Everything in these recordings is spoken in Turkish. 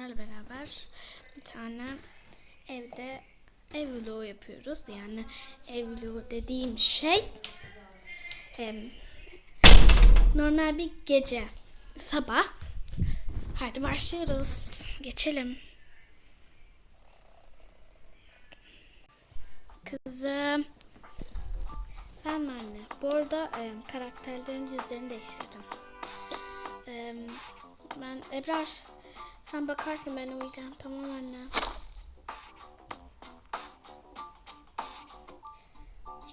sizlerle beraber bir tane evde ev vlogu yapıyoruz. Yani ev vlogu dediğim şey em, normal bir gece, sabah. Hadi başlıyoruz. Geçelim. Kızım. Ben anne. Bu arada em, karakterlerin yüzlerini değiştirdim. Em, ben Ebrar sen bakarsın ben uyuyacağım tamam anne.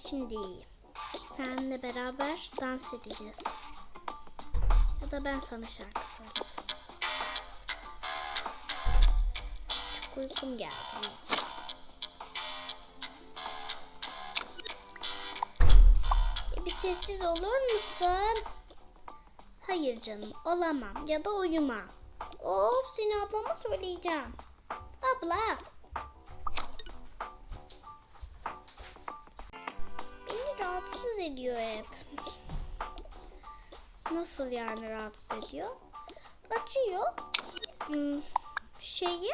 Şimdi seninle beraber dans edeceğiz. Ya da ben sana şarkı söyleyeceğim. Çok uykum geldi. bir sessiz olur musun? Hayır canım olamam ya da uyuma. Of seni ablama söyleyeceğim. Abla. Beni rahatsız ediyor hep. Nasıl yani rahatsız ediyor? Açıyor. Hmm, şeyi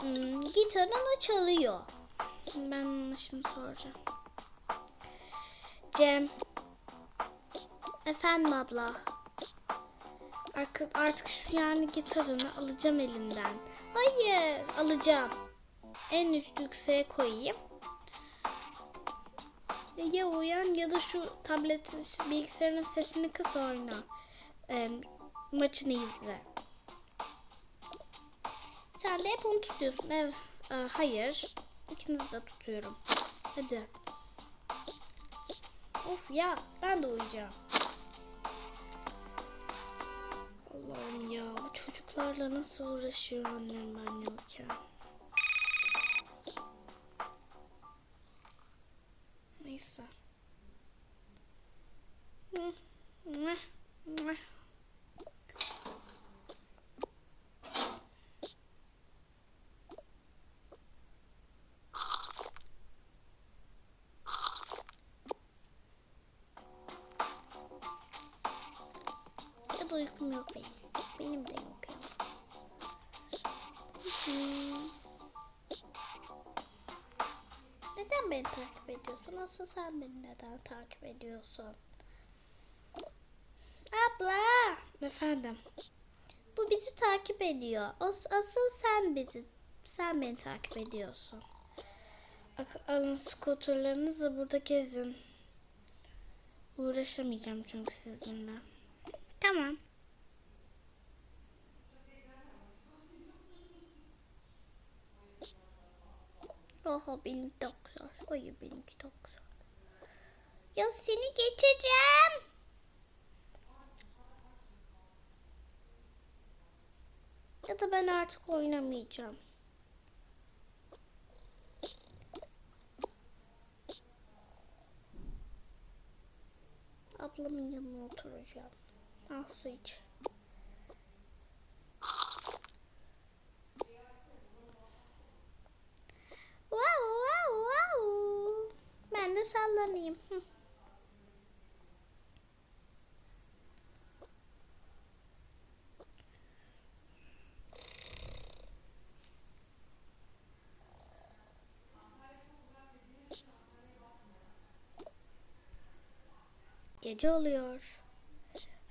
hmm, gitarını çalıyor. Ben ona şimdi soracağım. Cem. Efendim abla. Artık, artık şu yani gitarını alacağım elimden. Hayır alacağım. En üst yükseğe koyayım. Ya uyan ya da şu tabletin bilgisayarın sesini kıs oyna. Ee, maçını izle. Sen de hep onu tutuyorsun. Ev, Ee, hayır. İkinizi de tutuyorum. Hadi. Of ya ben de uyuyacağım. Allah'ım ya bu çocuklarla nasıl uğraşıyor annem ben yokken. Neyse. Mwah, mwah, mwah. Da uykum yok benim. Benim de yok. Neden beni takip ediyorsun? Asıl sen beni neden takip ediyorsun? Abla. Efendim. Bu bizi takip ediyor. As- Asıl sen bizi, sen beni takip ediyorsun. Alın skuterlarınızla burada gezin. Uğraşamayacağım çünkü sizinle. Tamam. Oha benim çok güzel. Ay benimki çok. Ya seni geçeceğim. Ya da ben artık oynamayacağım. Ablamın yanına oturacağım. Al su iç. Wow, wow, wow. Ben de sallanayım. Gece oluyor.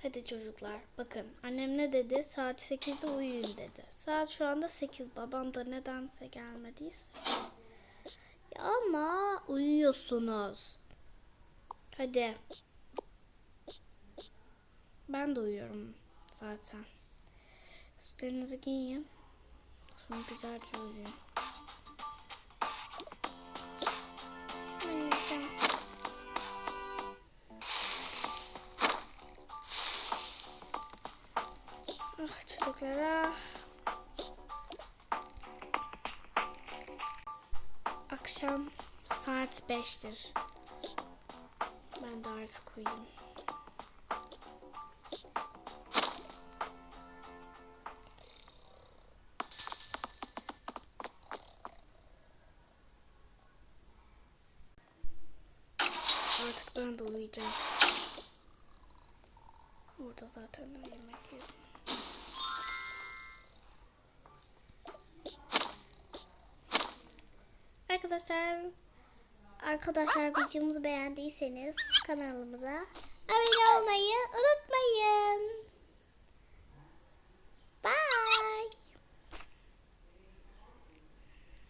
Hadi çocuklar bakın annem ne dedi saat 8'de uyuyun dedi. Saat şu anda 8 babam da nedense gelmediyse. Ya ama uyuyorsunuz. Hadi. Ben de uyuyorum zaten. Üstlerinizi giyin. Sonra güzelce uyuyun. Çocuklara. Akşam saat 5'tir. Ben de artık uyuyayım. Artık ben de uyuyacağım. Burada zaten yemek yedim. Arkadaşlar. Arkadaşlar videomuzu beğendiyseniz kanalımıza abone olmayı unutmayın.